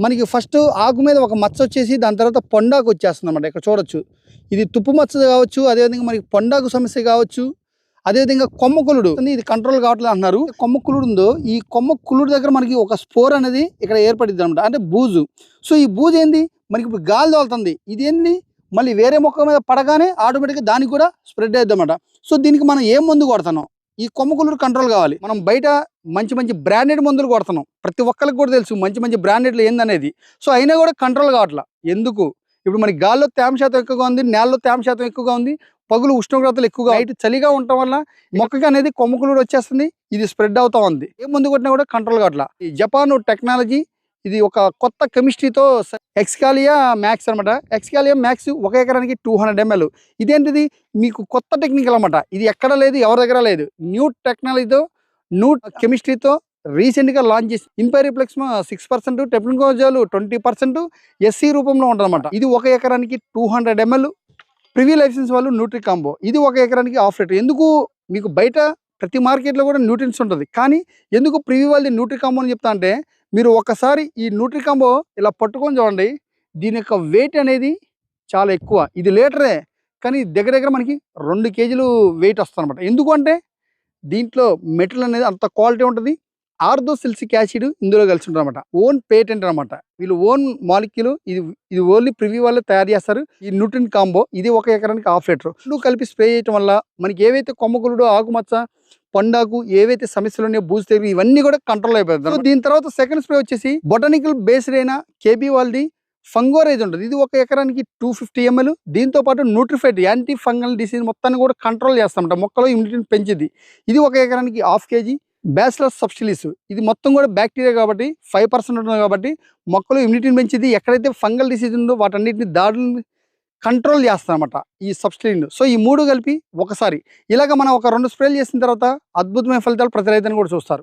మనకి ఫస్ట్ ఆకు మీద ఒక మచ్చ వచ్చేసి దాని తర్వాత పొండాకు వచ్చేస్తుంది అన్నమాట ఇక్కడ చూడొచ్చు. ఇది తుప్పు మచ్చ కావచ్చు అదేవిధంగా మనకి పొండాకు సమస్య కావచ్చు అదేవిధంగా కొమ్మ కులుడు. ఇది కంట్రోల్ కావట్లేదు అంటున్నారు. కొమ్మ కులుడు ఉందో ఈ కొమ్మ కులుడు దగ్గర మనకి ఒక స్పోర్ అనేది ఇక్కడ ఏర్పడింది అనమాట అంటే బూజు. సో ఈ బూజు ఏంది? మనకి ఇప్పుడు గాలి తోలుతుంది ఇది ఏంది? మళ్ళీ వేరే మొక్క మీద పడగానే ఆటోమేటిక్గా దానికి కూడా స్ప్రెడ్ అవుతుంది అనమాట సో దీనికి మనం ఏం మందు కొడుతున్నాం ఈ కొమ్మ కులుడు కంట్రోల్ కావాలి. మనం బయట మంచి మంచి బ్రాండెడ్ మందులు కొడుతున్నాం. ప్రతి ఒక్కరికి కూడా తెలుసు మంచి మంచి బ్రాండెడ్లు ఏందనేది. సో అయినా కూడా కంట్రోల్ కావట్లా. ఎందుకు? ఇప్పుడు మనకి గాల్లో తేమ శాతం ఎక్కువగా ఉంది నేలలో తేమ శాతం ఎక్కువగా ఉంది పగులు ఉష్ణోగ్రతలు ఎక్కువగా బయట చలిగా ఉండటం వల్ల మొక్కకి అనేది కొమ్మకులుడు వచ్చేస్తుంది ఇది స్ప్రెడ్ అవుతా ఉంది. ఏ మందు కొట్టినా కూడా కంట్రోల్ కావట్లా. ఈ జపాన్ టెక్నాలజీ ఇది ఒక కొత్త కెమిస్ట్రీతో ఎక్స్కాలియా మ్యాక్స్ అనమాట ఎక్స్కాలియా మ్యాక్స్ ఒక ఎకరానికి టూ హండ్రెడ్ ఎంఎల్. ఇదేంటిది? మీకు కొత్త టెక్నికల్ అనమాట ఇది ఎక్కడ లేదు ఎవరి దగ్గర లేదు. న్యూ టెక్నాలజీతో న్యూ కెమిస్ట్రీతో రీసెంట్గా లాంచ్ చేసి ఇంపైరిప్లెక్స్ సిక్స్ పర్సెంట్ టెప్నికోజాలు ట్వంటీ పర్సెంట్ ఎస్సీ రూపంలో ఉంటుందన్నమాట. ఇది ఒక ఎకరానికి టూ హండ్రెడ్ ఎంఎల్. ప్రివీ లైసెన్స్ వాళ్ళు న్యూట్రి కాంబో ఇది ఒక ఎకరానికి ఆఫ్ రేట్ ఎందుకు మీకు బయట ప్రతి మార్కెట్లో కూడా న్యూట్రిన్స్ ఉంటుంది. కానీ ఎందుకు ప్రివీ వాళ్ళది న్యూట్రి కాంబో అని చెప్తా అంటే మీరు ఒకసారి ఈ న్యూట్రి కాంబో ఇలా పట్టుకొని చూడండి దీని యొక్క వెయిట్ అనేది చాలా ఎక్కువ. ఇది లీటరే కానీ దగ్గర దగ్గర మనకి రెండు కేజీలు వెయిట్ వస్తుంది అనమాట ఎందుకు అంటే దీంట్లో మెటీరియల్ అనేది అంత క్వాలిటీ ఉంటుంది. ఆర్థోసిల్సిక్ యాసిడ్ ఇందులో కలిసి ఉంటుంది ఓన్ పేటెంట్ అనమాట వీళ్ళు ఓన్ మాలిక్యూల్ ఇది ఇది ఓన్లీ ప్రివ్యూ వాళ్ళు తయారు చేస్తారు. ఈ న్యూట్రిన్ కాంబో ఇది ఒక ఎకరానికి హాఫ్ లీటర్. రెండు కలిపి స్ప్రే చేయడం వల్ల మనకి ఏవైతే కొమ్మకులుడు ఆకుమచ్చ పండాకు ఏవైతే సమస్యలు ఉన్నాయో బూజు తెగులు ఇవన్నీ కూడా కంట్రోల్ అయిపోతుంది దీని తర్వాత సెకండ్ స్ప్రే వచ్చేసి బొటానికల్ బేస్డ్ అయిన కేబీ వాళ్ళది ఫంగోరైజ్ ఉంటుంది. ఇది ఒక ఎకరానికి టూ ఫిఫ్టీ ఎంఎల్. దీంతో పాటు న్యూట్రిఫైడ్ యాంటీ ఫంగల్ డిసీజ్ మొత్తాన్ని కూడా కంట్రోల్ చేస్తామంట మొక్కలో ఇమ్యూనిటీని పెంచింది ఇది ఒక ఎకరానికి హాఫ్ కేజీ. బ్యాచిలర్ సబ్సిడీస్ ఇది మొత్తం కూడా బ్యాక్టీరియా కాబట్టి ఫైవ్ పర్సెంట్ ఉంటుంది కాబట్టి మొక్కలు ఇమ్యూనిటీని పెంచింది ఎక్కడైతే ఫంగల్ డిసీజ్ ఉందో వాటన్నిటిని దాడులను కంట్రోల్ చేస్తామన్నమాట ఈ సబ్సిడీని సో ఈ మూడు కలిపి ఒకసారి ఇలాగ మనం ఒక రెండు స్ప్రేలు చేసిన తర్వాత అద్భుతమైన ఫలితాలు ప్రతి రైతుని కూడా చూస్తారు.